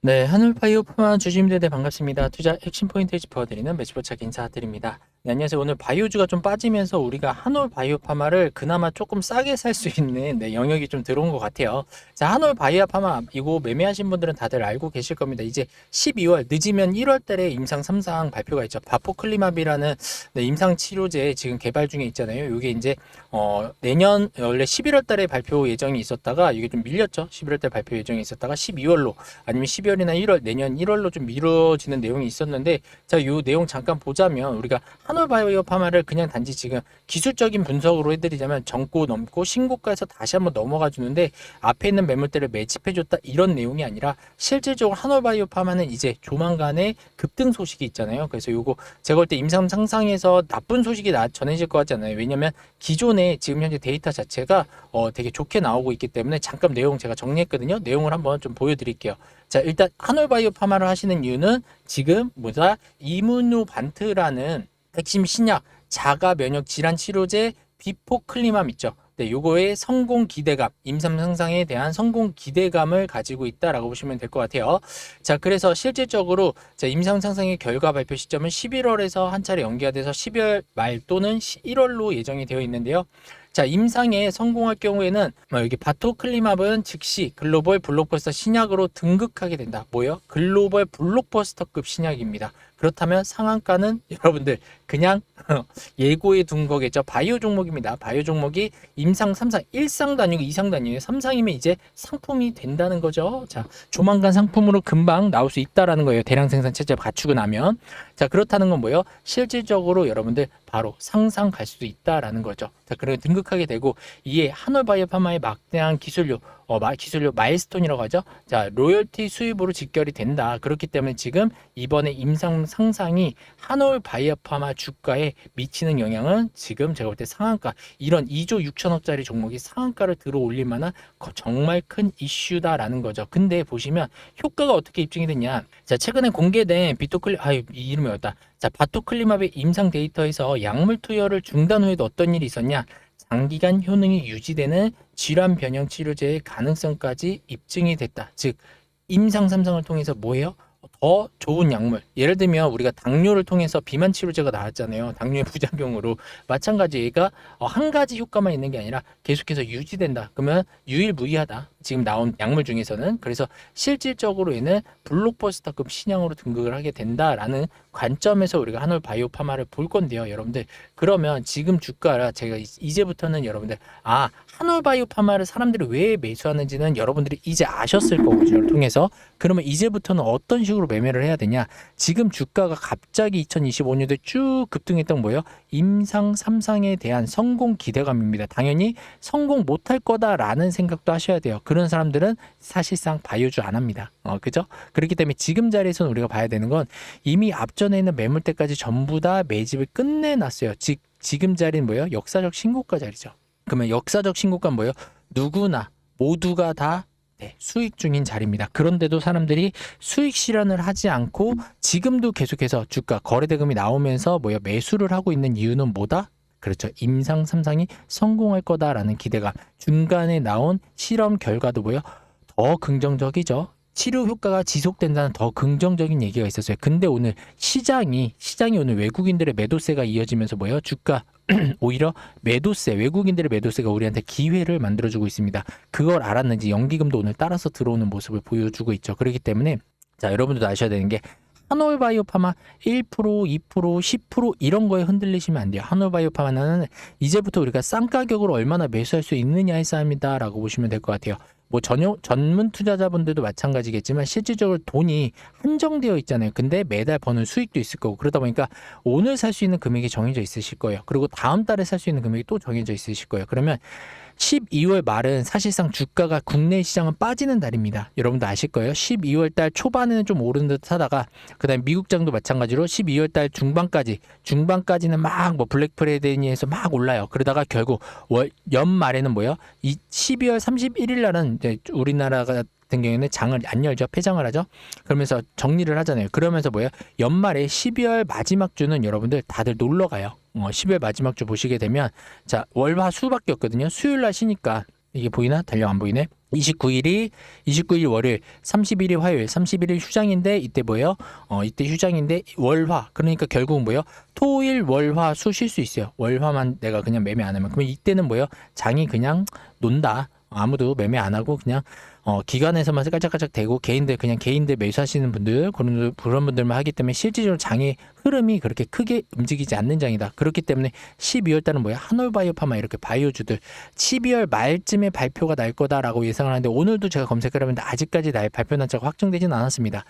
네, 하늘바이오 포만 주주님들 반갑습니다. 투자 핵심 포인트 짚어드리는 매치포착 인사드립니다. 네, 안녕하세요. 오늘 바이오주가 좀 빠지면서 우리가 한올 바이오 파마를 그나마 조금 싸게 살 수 있는 네, 영역이 좀 들어온 것 같아요. 자, 한올 바이오 파마 이거 매매하신 분들은 다들 알고 계실 겁니다. 이제 12월 늦으면 1월 달에 임상 3상 발표가 있죠. 바포클리마비라는 네, 임상 치료제 지금 개발 중에 있잖아요. 이게 이제 어, 내년 원래 11월 달에 발표 예정이 있었다가 이게 좀 밀렸죠. 11월 달 발표 예정이 있었다가 12월로 아니면 12월이나 1월 내년 1월로 좀 미뤄지는 내용이 있었는데 자, 요 내용 잠깐 보자면 우리가 한 올바이오 파마를 그냥 단지 지금 기술적인 분석으로 해드리자면 정고 넘고 신고가에서 다시 한번 넘어가 주는데 앞에 있는 매물대를 매집해줬다 이런 내용이 아니라 실질적으로 한올바이오 파마는 이제 조만간에 급등 소식이 있잖아요. 그래서 요거 제가 볼 때 임상 상상에서 나쁜 소식이 나, 전해질 것 같지 않아요. 왜냐면 기존에 지금 현재 데이터 자체가 어, 되게 좋게 나오고 있기 때문에 잠깐 내용 제가 정리했거든요. 내용을 한번 좀 보여드릴게요. 자 일단 한올바이오 파마를 하시는 이유는 지금 뭐다 이무노반트라는 핵심 신약 자가 면역 질환 치료제 비포클리맘 있죠. 네, 요거의 성공 기대감, 임상 상상에 대한 성공 기대감을 가지고 있다라고 보시면 될 것 같아요. 자, 그래서 실질적으로 자, 임상 상상의 결과 발표 시점은 11월에서 한 차례 연기가 돼서 12월 말 또는 1월로 예정이 되어 있는데요. 자, 임상에 성공할 경우에는 뭐 여기 바토클리맙은 즉시 글로벌 블록버스터 신약으로 등극하게 된다. 뭐요? 글로벌 블록버스터급 신약입니다. 그렇다면 상한가는 여러분들 그냥 예고해 둔 거겠죠. 바이오 종목입니다. 바이오 종목이 임상 3상 1상도 아니고 2상도 아니에요. 3상이면 이제 상품이 된다는 거죠. 자, 조만간 상품으로 금방 나올 수 있다라는 거예요. 대량 생산 체제 갖추고 나면. 자, 그렇다는 건 뭐예요? 실질적으로 여러분들 바로 상상 갈 수도 있다라는 거죠. 자, 그리고 등극하게 되고 이에 한올바이오 파마의 막대한 기술료 어, 마, 기술료 마일스톤이라고 하죠. 자, 로열티 수입으로 직결이 된다. 그렇기 때문에 지금 이번에 임상 상상이 한올 바이오파마 주가에 미치는 영향은 지금 제가 볼 때 상한가 이런 2조 6천억짜리 종목이 상한가를 들어 올릴 만한 거- 정말 큰 이슈다라는 거죠. 근데 보시면 효과가 어떻게 입증이 됐냐? 자, 최근에 공개된 비토클리 아, 이 이름이 어다 자, 바토클리맙의 임상 데이터에서 약물 투여를 중단 후에도 어떤 일이 있었냐? 장기간 효능이 유지되는 질환 변형 치료제의 가능성까지 입증이 됐다. 즉 임상 삼상을 통해서 뭐예요? 더 좋은 약물. 예를 들면 우리가 당뇨를 통해서 비만 치료제가 나왔잖아요. 당뇨의 부작용으로 마찬가지 얘가 어, 한 가지 효과만 있는 게 아니라 계속해서 유지된다. 그러면 유일무이하다. 지금 나온 약물 중에서는 그래서 실질적으로 얘는 블록버스터급 신약으로 등극을 하게 된다라는 관점에서 우리가 한올 바이오 파마를 볼 건데요, 여러분들. 그러면 지금 주가라 제가 이- 이제부터는 여러분들 아 한올 바이오 파마를 사람들이 왜 매수하는지는 여러분들이 이제 아셨을 거고 저를 통해서 그러면 이제부터는 어떤 식으로 매매를 해야 되냐? 지금 주가가 갑자기 2025년도에 쭉 급등했던 뭐예요? 임상 3상에 대한 성공 기대감입니다. 당연히 성공 못할 거다라는 생각도 하셔야 돼요. 그런 사람들은 사실상 바이오주 안 합니다. 어, 그죠? 그렇기 때문에 지금 자리에서는 우리가 봐야 되는 건 이미 앞전에 있는 매물대까지 전부 다 매집을 끝내놨어요. 즉 지금 자리는 뭐예요? 역사적 신고가 자리죠. 그러면 역사적 신고가 뭐예요? 누구나 모두가 다 네, 수익 중인 자리입니다. 그런데도 사람들이 수익 실현을 하지 않고 지금도 계속해서 주가 거래대금이 나오면서 뭐야 매수를 하고 있는 이유는 뭐다? 그렇죠. 임상 3상이 성공할 거다라는 기대감. 중간에 나온 실험 결과도 뭐요? 더 긍정적이죠. 치료 효과가 지속된다는 더 긍정적인 얘기가 있었어요. 근데 오늘 시장이 시장이 오늘 외국인들의 매도세가 이어지면서 뭐예요? 주가 오히려 매도세, 외국인들의 매도세가 우리한테 기회를 만들어주고 있습니다. 그걸 알았는지 연기금도 오늘 따라서 들어오는 모습을 보여주고 있죠. 그렇기 때문에 자 여러분들도 아셔야 되는 게 한올바이오파마 1%, 2%, 10% 이런 거에 흔들리시면 안 돼요. 한올바이오파마는 이제부터 우리가 싼 가격으로 얼마나 매수할 수 있느냐의 싸움이다라고 보시면 될 것 같아요. 뭐 전용 전문 투자자분들도 마찬가지겠지만 실질적으로 돈이 한정되어 있잖아요. 근데 매달 버는 수익도 있을 거고 그러다 보니까 오늘 살 수 있는 금액이 정해져 있으실 거예요. 그리고 다음 달에 살 수 있는 금액이 또 정해져 있으실 거예요. 그러면 12월 말은 사실상 주가가 국내 시장은 빠지는 달입니다. 여러분도 아실 거예요. 12월 달 초반에는 좀 오르는 듯 하다가 그다음에 미국 장도 마찬가지로 12월 달 중반까지 중반까지는 막 뭐 블랙 프라이데이에서 막 올라요. 그러다가 결국 월 연말에는 뭐예요? 이 12월 31일 날은 이제 우리나라가 같은 경우에는 장을 안 열죠. 폐장을 하죠. 그러면서 정리를 하잖아요. 그러면서 뭐예요? 연말에 12월 마지막 주는 여러분들 다들 놀러 가요. 어, 12월 마지막 주 보시게 되면 자, 월화 수밖에 없거든요. 수요일 날 쉬니까 이게 보이나? 달력 안 보이네. 29일이 29일 월요일, 30일이 화요일, 31일 휴장인데 이때 뭐예요? 어 이때 휴장인데 월화. 그러니까 결국은 뭐예요? 토일 월화 수 쉴 수 있어요. 월화만 내가 그냥 매매 안 하면 그러면 이때는 뭐예요? 장이 그냥 논다. 아무도 매매 안 하고 그냥 어 기관에서만 깔짝깔짝 대고 개인들 그냥 개인들 매수하시는 분들 그런 그런 분들만 하기 때문에 실질적으로 장의 흐름이 그렇게 크게 움직이지 않는 장이다. 그렇기 때문에 12월 달은 뭐야? 한올 바이오파마 이렇게 바이오주들 12월 말쯤에 발표가 날 거다라고 예상을 하는데 오늘도 제가 검색을 해봤는데 아직까지 날 발표 날짜가 확정되지는 않았습니다.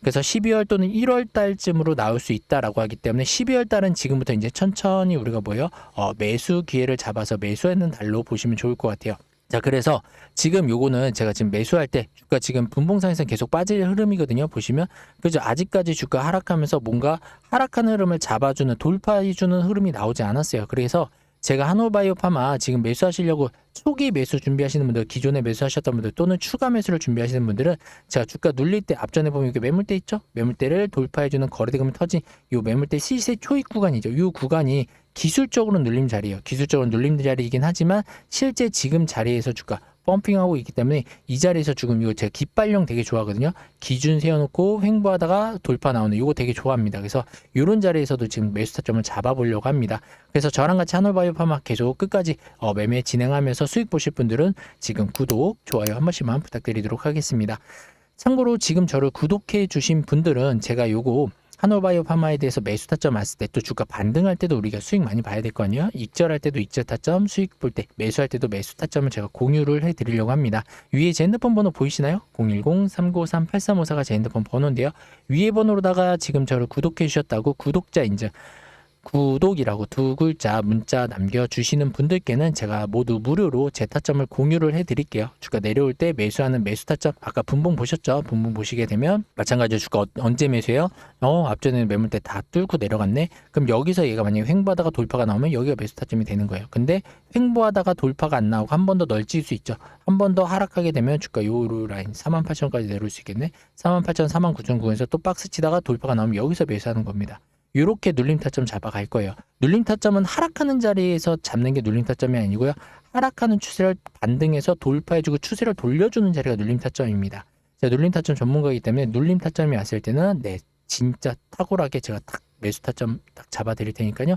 그래서 12월 또는 1월 달쯤으로 나올 수 있다라고 하기 때문에 12월 달은 지금부터 이제 천천히 우리가 뭐예요? 어, 매수 기회를 잡아서 매수하는 달로 보시면 좋을 것 같아요. 자, 그래서 지금 요거는 제가 지금 매수할 때 주가 지금 분봉상에서 계속 빠질 흐름이거든요. 보시면 그죠? 아직까지 주가 하락하면서 뭔가 하락하는 흐름을 잡아주는 돌파해주는 흐름이 나오지 않았어요. 그래서 제가 한올바이오파마 지금 매수하시려고 초기 매수 준비하시는 분들, 기존에 매수하셨던 분들 또는 추가 매수를 준비하시는 분들은 제가 주가 눌릴 때 앞전에 보면 이렇게 매물대 있죠? 매물대를 돌파해주는 거래대금이 터진 이 매물대 시세 초입 구간이죠. 이 구간이 기술적으로 눌림 자리예요. 기술적으로 눌림 자리이긴 하지만 실제 지금 자리에서 주가 펌핑하고 있기 때문에 이 자리에서 지금 이거 제가 깃발령 되게 좋아하거든요. 기준 세워놓고 횡보하다가 돌파 나오는 이거 되게 좋아합니다. 그래서 이런 자리에서도 지금 매수 타점을 잡아보려고 합니다. 그래서 저랑 같이 한올바이오 파마 계속 끝까지 어, 매매 진행하면서 수익 보실 분들은 지금 구독, 좋아요 한 번씩만 부탁드리도록 하겠습니다. 참고로 지금 저를 구독해 주신 분들은 제가 요거 한올바이오 파마에 대해서 매수 타점 왔을 때 또 주가 반등할 때도 우리가 수익 많이 봐야 될 거 아니에요? 익절할 때도 익절 타점, 수익 볼 때 매수할 때도 매수 타점을 제가 공유를 해드리려고 합니다. 위에 제 핸드폰 번호 보이시나요? 010-393-8354가 제 핸드폰 번호인데요. 위에 번호로다가 지금 저를 구독해 주셨다고 구독자 인증 구독이라고 두 글자 문자 남겨주시는 분들께는 제가 모두 무료로 제 타점을 공유를 해드릴게요. 주가 내려올 때 매수하는 매수 타점 아까 분봉 보셨죠? 분봉 보시게 되면 마찬가지로 주가 어- 언제 매수해요? 어 앞전에 매물대 다 뚫고 내려갔네. 그럼 여기서 얘가 만약에 횡보하다가 돌파가 나오면 여기가 매수 타점이 되는 거예요. 근데 횡보하다가 돌파가 안 나오고 한 번 더 널찍일 수 있죠. 한 번 더 하락하게 되면 주가 요루 라인 48,000원까지 내려올 수 있겠네. 48,000, 49,900에서 또 박스 치다가 돌파가 나오면 여기서 매수하는 겁니다. 이렇게 눌림 타점 잡아갈 거예요. 눌림 타점은 하락하는 자리에서 잡는 게 눌림 타점이 아니고요. 하락하는 추세를 반등해서 돌파해주고 추세를 돌려주는 자리가 눌림 타점입니다. 제가 눌림 타점 전문가이기 때문에 눌림 타점이 왔을 때는 네 진짜 탁월하게 제가 딱 매수 타점 딱 잡아드릴 테니까요.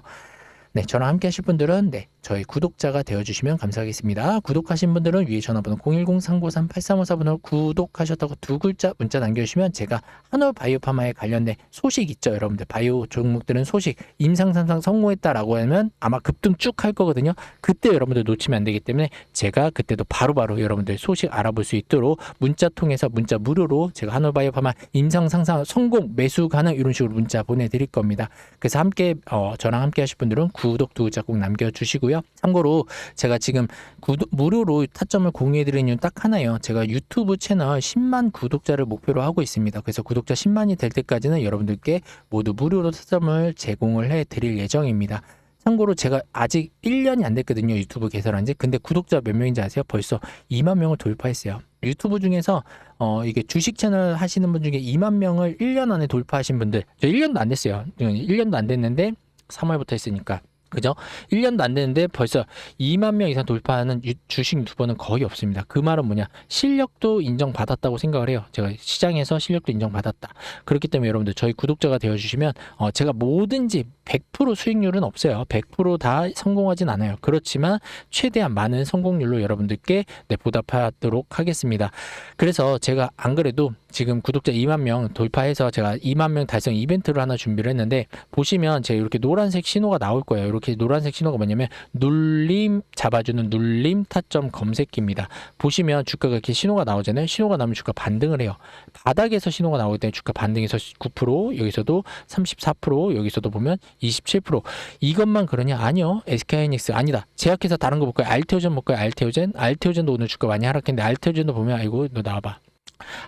네, 저랑 함께 하실 분들은 네, 저희 구독자가 되어주시면 감사하겠습니다. 구독하신 분들은 위에 전화번호 010-393-8354번호 구독하셨다고 두 글자 문자 남겨주시면 제가 한올 바이오파마에 관련된 소식 있죠, 여러분들. 바이오 종목들은 소식, 임상삼상 성공했다라고 하면 아마 급등 쭉 할 거거든요. 그때 여러분들 놓치면 안 되기 때문에 제가 그때도 바로바로 여러분들 소식 알아볼 수 있도록 문자 통해서 문자 무료로 제가 한올 바이오파마 임상상상 성공 매수 가능 이런 식으로 문자 보내드릴 겁니다. 그래서 함께 어, 저랑 함께 하실 분들은 구 독두 글자 꼭 남겨주시고요. 참고로 제가 지금 구독, 무료로 타점을 공유해드리는 이유는 딱 하나예요. 제가 유튜브 채널 10만 구독자를 목표로 하고 있습니다. 그래서 구독자 10만이 될 때까지는 여러분들께 모두 무료로 타점을 제공을 해드릴 예정입니다. 참고로 제가 아직 1년이 안 됐거든요. 유튜브 개설한 지. 근데 구독자 몇 명인지 아세요? 벌써 2만 명을 돌파했어요. 유튜브 중에서 어 이게 주식 채널 하시는 분 중에 2만 명을 1년 안에 돌파하신 분들 저 1년도 안 됐어요. 1년도 안 됐는데 3월부터 했으니까 그죠? 1년도 안 됐는데 벌써 2만 명 이상 돌파하는 유- 주식 유튜버는 거의 없습니다. 그 말은 뭐냐? 실력도 인정받았다고 생각을 해요. 제가 시장에서 실력도 인정받았다. 그렇기 때문에 여러분들 저희 구독자가 되어주시면 어, 제가 뭐든지 100% 수익률은 없어요. 100%다 성공하진 않아요. 그렇지만 최대한 많은 성공률로 여러분들께 네, 보답하도록 하겠습니다. 그래서 제가 안 그래도 지금 구독자 2만 명 돌파해서 제가 2만 명 달성 이벤트를 하나 준비를 했는데 보시면 제가 이렇게 노란색 신호가 나올 거예요. 이렇게 노란색 신호가 뭐냐면 눌림 잡아주는 눌림 타점 검색기입니다. 보시면 주가가 이렇게 신호가 나오잖아요. 신호가 나오면 주가 반등을 해요. 바닥에서 신호가 나올 때 주가 반등해서 9% 여기서도 34% 여기서도 보면 27% 이것만 그러냐? 아니요. SK하이닉스 아니다. 제약회사 다른 거 볼까요? 알테오젠 볼까요? 알테오젠 알테오젠도 오늘 주가 많이 하락했는데 알테오젠도 보면 아이고 너 나와봐.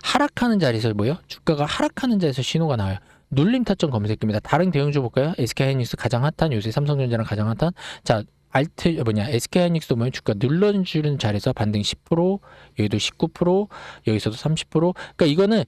하락하는 자리에서 뭐요? 주가가 하락하는 자리에서 신호가 나와요. 눌림 타점 검색입니다. 다른 대형주 볼까요? SK하이닉스 가장 핫한 요새 삼성전자랑 가장 핫한 자 알트 뭐냐 SK하이닉스도 보면 주가 눌러주는 자리에서 반등 10% 여기도 19% 여기서도 30% 그러니까 이거는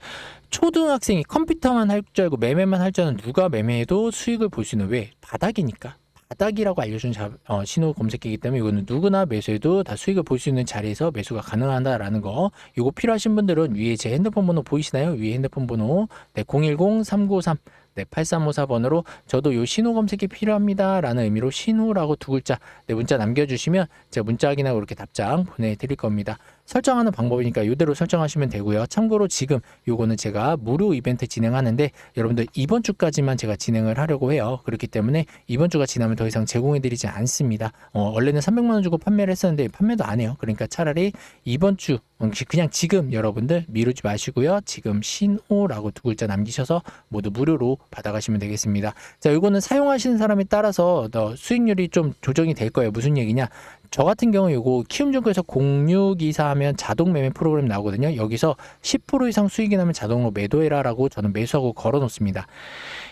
초등학생이 컴퓨터만 할 줄 알고 매매만 할 줄 아는 누가 매매해도 수익을 볼 수 있는 왜? 바닥이니까. 바닥이라고 알려준 자- 어, 신호 검색기이기 때문에 이거는 누구나 매수해도 다 수익을 볼 수 있는 자리에서 매수가 가능하다라는 거. 이거 필요하신 분들은 위에 제 핸드폰 번호 보이시나요? 위에 핸드폰 번호. 네, 010-393 네, 8354번으로 저도 요 신호 검색이 필요합니다 라는 의미로 신호라고 두 글자 네, 문자 남겨주시면 제가 문자 확인하고 이렇게 답장 보내드릴 겁니다. 설정하는 방법이니까 이대로 설정하시면 되고요. 참고로 지금 요거는 제가 무료 이벤트 진행하는데 여러분들 이번 주까지만 제가 진행을 하려고 해요. 그렇기 때문에 이번 주가 지나면 더 이상 제공해드리지 않습니다. 어, 원래는 300만 원 주고 판매를 했었는데 판매도 안 해요. 그러니까 차라리 이번 주 음, 그냥 지금 여러분들 미루지 마시고요. 지금 신호라고 두 글자 남기셔서 모두 무료로 받아가시면 되겠습니다. 자, 이거는 사용하시는 사람에 따라서 더 수익률이 좀 조정이 될 거예요. 무슨 얘기냐? 저 같은 경우 요거 키움증권에서 0624 하면 자동 매매 프로그램 나오거든요. 여기서 10% 이상 수익이 나면 자동으로 매도해라라고 저는 매수하고 걸어 놓습니다.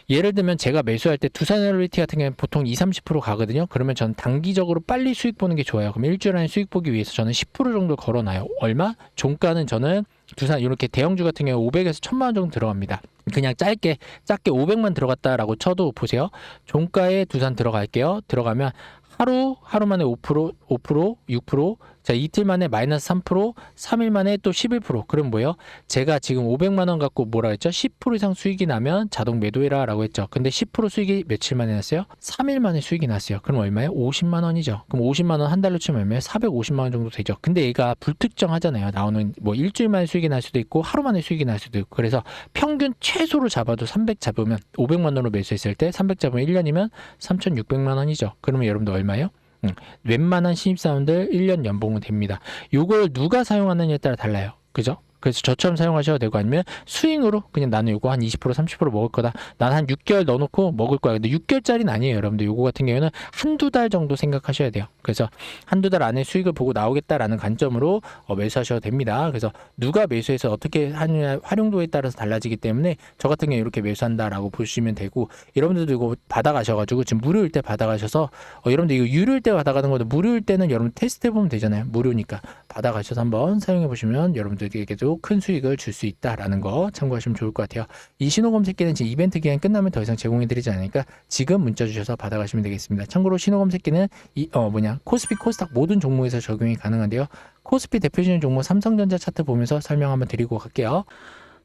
예를 들면 제가 매수할 때 두산 에너리티 같은 경우는 보통 2, 30% 가거든요. 그러면 저는 단기적으로 빨리 수익 보는 게 좋아요. 그럼 일주일 안에 수익 보기 위해서 저는 10% 정도 걸어 놔요. 얼마? 종가는 저는 두산 이렇게 대형주 같은 경우 500에서 1000만 원 정도 들어갑니다. 그냥 짧게 짧게 500만 들어갔다라고 쳐도 보세요. 종가에 두산 들어갈게요. 들어가면 하루 하루 만에 5% 5% 6% 자, 이틀 만에 마이너스 3%, 3일 만에 또 11%. 그럼 뭐예요? 제가 지금 500만 원 갖고 뭐라 했죠? 10% 이상 수익이 나면 자동 매도해라라고 했죠. 근데 10% 수익이 며칠 만에 났어요? 3일 만에 수익이 났어요. 그럼 얼마예요? 50만 원이죠. 그럼 50만 원 한 달로 치면 얼마예요? 450만 원 정도 되죠. 근데 얘가 불특정하잖아요. 나오는 뭐 일주일 만에 수익이 날 수도 있고 하루 만에 수익이 날 수도 있고 그래서 평균 최소로 잡아도 300 잡으면 500만 원으로 매수했을 때 300 잡으면 1년이면 3,600만 원이죠. 그러면 여러분들 얼마예요? 음, 웬만한 신입사원들 1년 연봉은 됩니다. 요걸 누가 사용하느냐에 따라 달라요. 그죠? 그래서 저처럼 사용하셔도 되고 아니면 스윙으로 그냥 나는 요거 한 20% 30% 먹을 거다. 난 한 6개월 넣어놓고 먹을 거야. 근데 6개월짜리는 아니에요, 여러분들. 요거 같은 경우에는 한두 달 정도 생각하셔야 돼요. 그래서 한두 달 안에 수익을 보고 나오겠다라는 관점으로 어, 매수하셔도 됩니다. 그래서 누가 매수해서 어떻게 하느냐 활용도에 따라서 달라지기 때문에 저 같은 경우 이렇게 매수한다라고 보시면 되고 여러분들도 이거 받아가셔가지고 지금 무료일 때 받아가셔서 어, 여러분들 이거 유료일 때 받아가는 것도 무료일 때는 여러분 테스트 해보면 되잖아요. 무료니까 받아가셔서 한번 사용해 보시면 여러분들에게 도 큰 수익을 줄 수 있다라는 거 참고하시면 좋을 것 같아요. 이 신호 검색기는 지금 이벤트 기간 끝나면 더 이상 제공해드리지 않으니까 지금 문자 주셔서 받아가시면 되겠습니다. 참고로 신호 검색기는 이 어 뭐냐 코스피 코스닥 모든 종목에서 적용이 가능한데요. 코스피 대표적인 종목 삼성전자 차트 보면서 설명 한번 드리고 갈게요.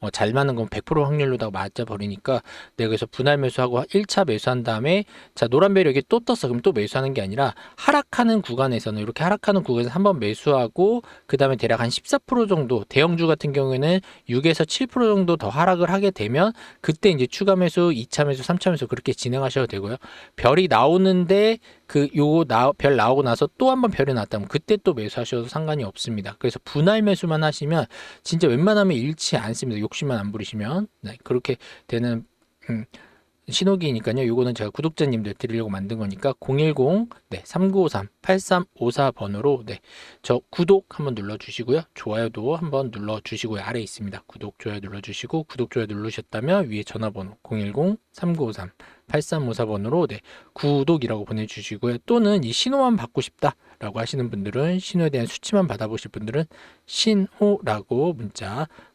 어, 잘 맞는 건 100% 확률로다가 맞아 버리니까 내가 여기서 분할 매수하고 1차 매수한 다음에 자 노란별이 여기 또 떴어. 그럼 또 매수하는 게 아니라 하락하는 구간에서는 이렇게 하락하는 구간에서 한번 매수하고 그 다음에 대략 한 14% 정도 대형주 같은 경우에는 6에서 7% 정도 더 하락을 하게 되면 그때 이제 추가 매수 2차 매수 3차 매수 그렇게 진행하셔도 되고요. 별이 나오는데 그 요거 나, 별 나오고 나서 또 한번 별이 났다면 그때 또 매수하셔도 상관이 없습니다. 그래서 분할 매수만 하시면 진짜 웬만하면 잃지 않습니다. 욕심만 안 부리시면 네, 그렇게 되는 음, 신호기니까요. 요거는 제가 구독자님들 드리려고 만든 거니까 010 네, 3953 8354 번호로 네, 저 구독 한번 눌러 주시고요. 좋아요도 한번 눌러 주시고요. 아래 있습니다. 구독 좋아요 눌러 주시고 구독 좋아요 누르셨다면 위에 전화번호 010 3953 8354번으로 네, 구독이라고 보내 주시고요. 또는 이 신호만 받고 싶다 라고 하시는 분들은 신호에 대한 수치만 받아보실 분들은 신호라고 문자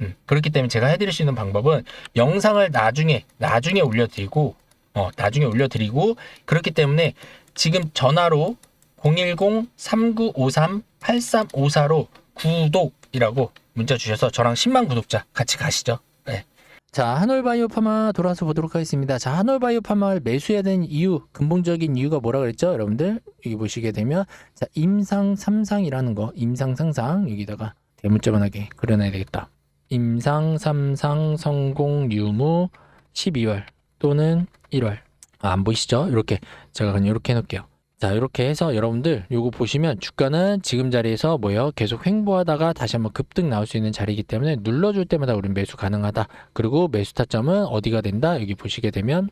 음, 그렇기 때문에 제가 해드릴 수 있는 방법은 영상을 나중에 나중에 올려드리고 어, 나중에 올려드리고 그렇기 때문에 지금 전화로 010-3953-8354로 구독이라고 문자 주셔서 저랑 10만 구독자 같이 가시죠. 네. 자, 한올바이오 파마 돌아서 보도록 하겠습니다. 자, 한올바이오 파마를 매수해야 되는 이유, 근본적인 이유가 뭐라 그랬죠? 여러분들, 여기 보시게 되면, 자, 임상 삼상이라는 거, 임상 상상, 여기다가 대문자만하게 그려놔야 되겠다. 임상 삼상 성공 유무 12월 또는 1월. 아, 안 보이시죠? 이렇게 제가 그냥 이렇게 해놓을게요. 자, 이렇게 해서 여러분들 요거 보시면 주가는 지금 자리에서 뭐예요? 계속 횡보하다가 다시 한번 급등 나올 수 있는 자리이기 때문에 눌러줄 때마다 우린 매수 가능하다. 그리고 매수 타점은 어디가 된다? 여기 보시게 되면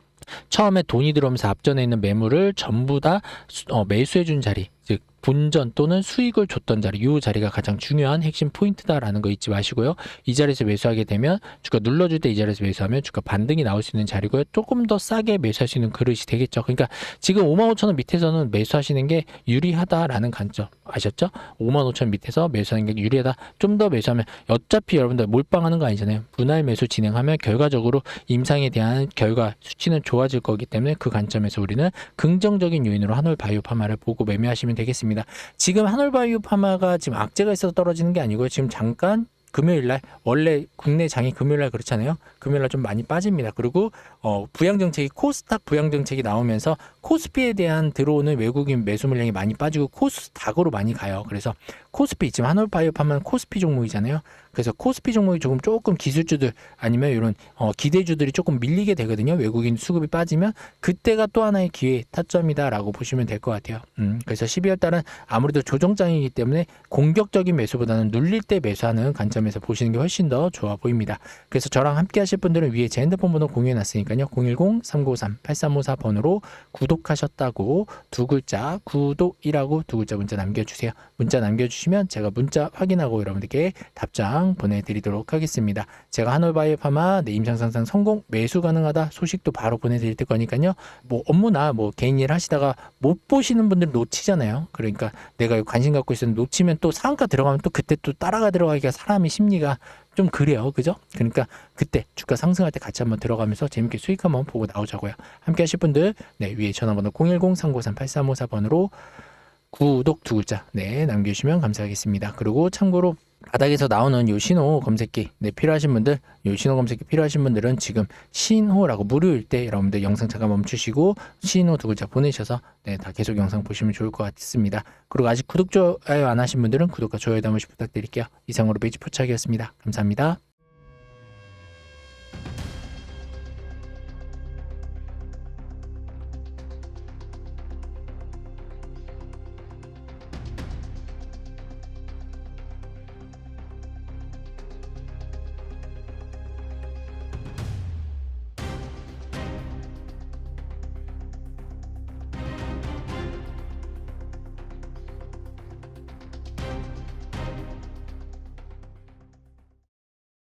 처음에 돈이 들어오면서 앞전에 있는 매물을 전부 다 수- 어, 매수해준 자리, 즉 본전 또는 수익을 줬던 자리, 이 자리가 가장 중요한 핵심 포인트다라는 거 잊지 마시고요. 이 자리에서 매수하게 되면 주가 눌러줄 때 이 자리에서 매수하면 주가 반등이 나올 수 있는 자리고요. 조금 더 싸게 매수할 수 있는 그릇이 되겠죠. 그러니까 지금 55,000원 밑에서는 매수하시는 게 유리하다라는 관점 아셨죠? 55,000원 밑에서 매수하는 게 유리하다. 좀 더 매수하면 어차피 여러분들 몰빵하는 거 아니잖아요. 분할 매수 진행하면 결과적으로 임상에 대한 결과 수치는 좋아질 거기 때문에 그 관점에서 우리는 긍정적인 요인으로 한올 바이오 파마를 보고 매매하시면 되겠습니다. 지금 한올 바이오 파마가 지금 악재가 있어서 떨어지는 게 아니고요. 지금 잠깐 금요일 날 원래 국내 장이 금요일 날 그렇잖아요. 금요일 날 좀 많이 빠집니다. 그리고 어 부양 정책이 코스닥 부양 정책이 나오면서 코스피에 대한 들어오는 외국인 매수 물량이 많이 빠지고 코스닥으로 많이 가요. 그래서 코스피 지금 한올 바이오 파마는 코스피 종목이잖아요. 그래서 코스피 종목이 조금 조금 기술주들 아니면 이런 어, 기대주들이 조금 밀리게 되거든요. 외국인 수급이 빠지면 그때가 또 하나의 기회 타점이다라고 보시면 될 것 같아요. 음, 그래서 12월 달은 아무래도 조정장이기 때문에 공격적인 매수보다는 눌릴 때 매수하는 관점에서 보시는 게 훨씬 더 좋아 보입니다. 그래서 저랑 함께 하실 분들은 위에 제 핸드폰 번호 공유해 놨으니까요. 010-393-8354번으로 구독하셨다고 두 글자 구독이라고 두 글자 문자 남겨주세요. 문자 남겨주시면 제가 문자 확인하고 여러분들께 답장 보내드리도록 하겠습니다. 제가 한올바이오 파마 내 임상 상상 성공 매수 가능하다 소식도 바로 보내드릴 거니까요. 뭐 업무나 뭐 개인 일 하시다가 못 보시는 분들 놓치잖아요. 그러니까 내가 관심 갖고 있었는데 놓치면 또 상한가 들어가면 또 그때 또 따라가 들어가기가 사람의 심리가 좀 그래요. 그죠? 그러니까 그때 주가 상승할 때 같이 한번 들어가면서 재밌게 수익 한번 보고 나오자고요. 함께 하실 분들 네, 위에 전화번호 010-393-8354번으로 구독 두 글자 네 남겨주시면 감사하겠습니다. 그리고 참고로 바닥에서 나오는 요 신호 검색기 네 필요하신 분들 요 신호 검색기 필요하신 분들은 지금 신호라고 무료일 때 여러분들 영상 잠깐 멈추시고 신호 두 글자 보내셔서 네 다 계속 영상 보시면 좋을 것 같습니다. 그리고 아직 구독 좋아요 안 하신 분들은 구독과 좋아요 한 번씩 부탁드릴게요. 이상으로 매직 포착이었습니다. 감사합니다.